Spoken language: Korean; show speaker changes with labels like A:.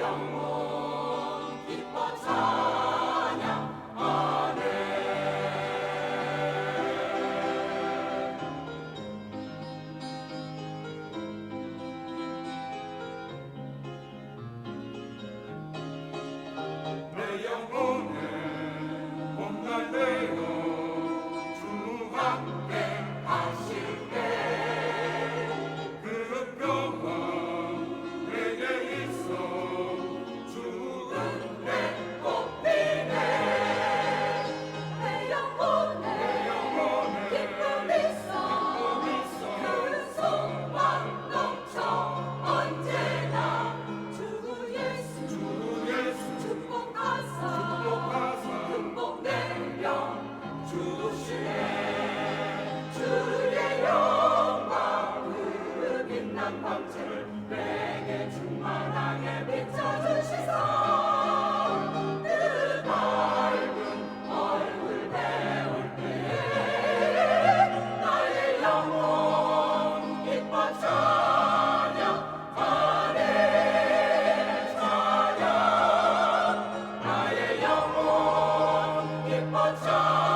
A: 영원 못난 광채를 내게 충만하게 비춰주시사 늘 밝은 얼굴 배울 때 나의 영혼 기뻐 찬양 아래 찬양 나의 영혼 기뻐 찬양